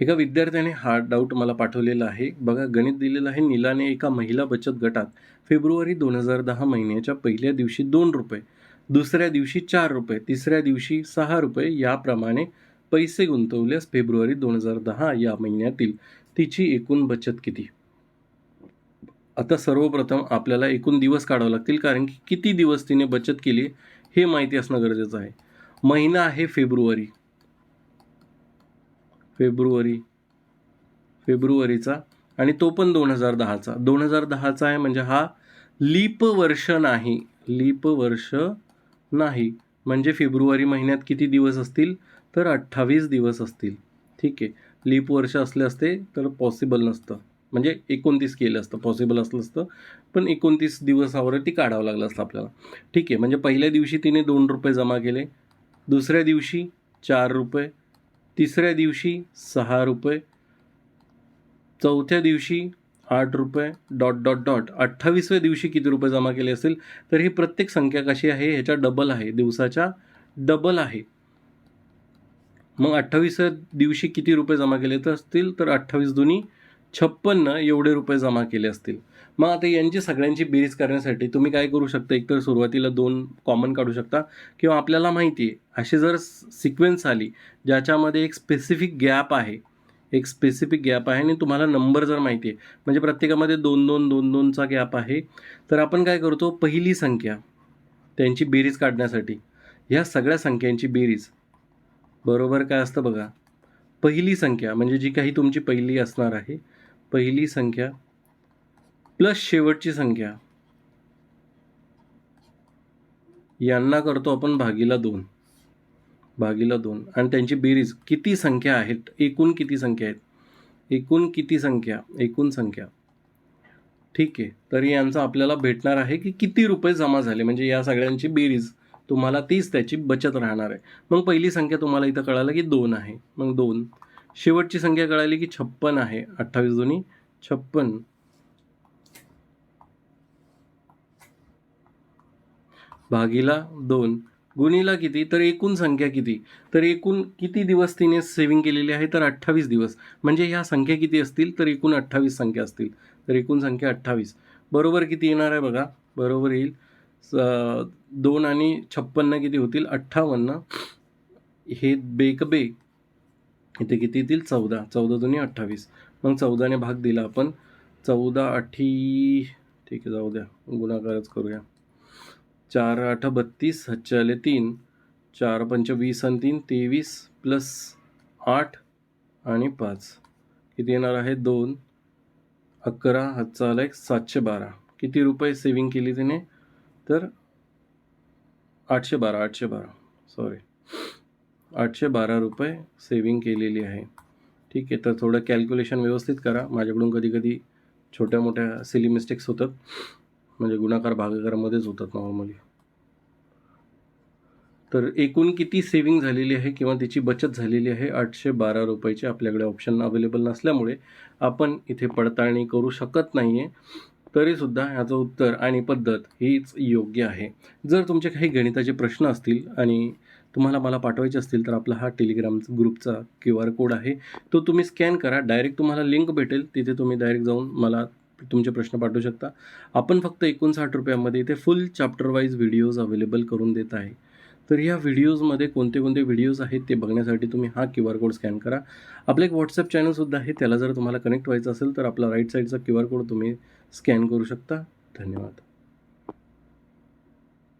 एका विद्यार्थ्याने हा डाऊट मला पाठवलेला आहे. बघा गणित दिलेलं आहे. नीलाने एका महिला बचत गटात फेब्रुवारी दोन हजार दहा महिन्याच्या पहिल्या दिवशी दोन रुपये दुसऱ्या दिवशी चार रुपये तिसऱ्या दिवशी सहा रुपये याप्रमाणे पैसे गुंतवल्यास फेब्रुवारी दोन हजार दहा या महिन्यातील तिची एकूण बचत किती? आता सर्वप्रथम आपल्याला एकूण दिवस काढावे लागतील कारण की किती दिवस तिने बचत केली हे माहिती असणं गरजेचं आहे. महिना आहे फेब्रुवारी. फेब्रुवारी. फेब्रुवारीचा. आणि तो पण दोन हजार दहाचा. दोन हजार दहाचा आहे म्हणजे हा लीप वर्ष नाही. लीप वर्ष नाही. म्हणजे फेब्रुवारी महिन्यात किती दिवस असतील? तर अठ्ठावीस दिवस असतील. ठीक आहे. लीप वर्ष असले असते तर पॉसिबल नसतं. म्हणजे एकोणतीस केलं असतं. पॉसिबल असलं असतं. पण एकोणतीस दिवसावरती काढावं लागलं असतं आपल्याला. ठीक आहे. म्हणजे पहिल्या दिवशी तिने दोन रुपये जमा केले. दुसऱ्या दिवशी चार रुपये. तिसऱ्या दिवशी सहा रुपये चौथ्या दिवशी आठ रुपये डॉट डॉट डॉट. अठ्ठावीसव्या दिवशी किती रुपये जमा केले असेल तर ही प्रत्येक संख्या कशी आहे? ह्याच्या डबल आहे. दिवसाच्या डबल आहे. मग अठ्ठावीसव्या दिवशी किती रुपये जमा केले तर असतील? तर अठ्ठावीस दोन्ही छप्पन्न एवढे रुपये जमा केले असतील. मग आता यांची सगळ्यांची बेरीज करण्यासाठी तुम्ही काय करू शकता? एकतर सुरुवातीला दोन कॉमन काढू शकता किंवा आपल्याला माहिती आहे अशी जर सिक्वेन्स आली ज्याच्यामध्ये एक स्पेसिफिक गॅप आहे एक स्पेसिफिक गॅप आहे आणि तुम्हाला नंबर जर माहिती आहे म्हणजे प्रत्येकामध्ये दोन दोन दोन दोनचा गॅप आहे तर आपण काय करतो? पहिली संख्या त्यांची बेरीज काढण्यासाठी. ह्या सगळ्या संख्यांची बेरीज. बरोबर काय असतं बघा? पहिली संख्या म्हणजे जी काही तुमची पहिली असणार आहे पहिली संख्या प्लस शेवटची संख्या. यांना करतो आपण भागीला दोन. भागीला दोन. आणि त्यांची बेरीज किती संख्या आहेत? एकूण किती संख्या आहेत? एकूण किती संख्या? एकूण संख्या. ठीक आहे. तर यांचा आपल्याला भेटणार आहे की किती रुपये जमा झाले? म्हणजे या सगळ्यांची बेरीज तुम्हाला तीच त्याची बचत राहणार आहे. मग पहिली संख्या तुम्हाला इथं कळालं की दोन आहे. मग दोन. शेवटची संख्या कळाली की छप्पन आहे. अठ्ठावीस दोन्ही. छप्पन. भागीला दोन. गुणीला किती? तर एकूण संख्या किती? तर एकूण किती दिवस तिने सेव्हिंग केलेली आहे? तर अठ्ठावीस दिवस. म्हणजे ह्या संख्या किती असतील? तर एकूण अठ्ठावीस संख्या असतील. तर एकूण संख्या अठ्ठावीस. बरोबर किती येणार आहे बघा? बरोबर येईल. दोन आणि छप्पन्न किती होतील? अठ्ठावन्न. हे बेकबे इथे किती येतील? चौदा. चौदा जुनी अठ्ठावीस. मग चौदाने भाग दिला आपण. चौदा अठी ठीक आहे जाऊ द्या. गुणाकारच करूया. चार आठ बत्तीस हच्चाले तीन. चार पंच वीस आणि तीन तेवीस प्लस आठ आणि पाच. किती येणार आहे? दोन. अकरा हातचा आला एक सातशे बारा. किती रुपये सेविंग केली तिने? तर आठशे बारा आठशे बारा. सॉरी आठशे बारा रुपये सेविंग केलेली आहे. ठीक आहे तर थोडं कॅल्क्युलेशन व्यवस्थित करा. माझ्याकडून कधी कधी छोट्या मोठ्या सिली मिस्टेक्स होतात. म्हणजे गुणाकार भागाकारामध्येच होतात नॉर्मली तर एकूण किती सेविंग झालेली आहे किंवा तिची बचत झालेली आहे आठशे बारा रुपयाची आपल्याकडे ऑप्शन अवेलेबल नसल्यामुळे आपण इथे पडताळणी करू शकत नाही आहे तरीसुद्धा ह्याचं उत्तर आणि पद्धत हीच योग्य आहे. जर तुमचे काही गणिताचे प्रश्न असतील आणि तुम्हाला मला पाठवायचे असतील तर आपला हा टेलिग्राम ग्रुपचा क्यू आर कोड आहे. तो तुम्ही स्कॅन करा. डायरेक्ट तुम्हाला लिंक भेटेल. तिथे तुम्ही डायरेक्ट जाऊन मला तुमचे प्रश्न पाठवू शकता. आपण फक्त एकोणसाठ रुपयामध्ये इथे full chapter wise videos available करून देत आहे. तर ह्या व्हिडिओजमध्ये कोणते कोणते व्हिडिओज आहेत ते बघण्यासाठी तुम्ही हा क्यू आर कोड स्कॅन करा. आपलं एक व्हॉट्सअप चॅनलसुद्धा आहे. त्याला जर तुम्हाला कनेक्ट व्हायचं असेल तर आपला राईट साईडचा क्यू आर कोड तुम्ही स्कॅन करू शकता. धन्यवाद.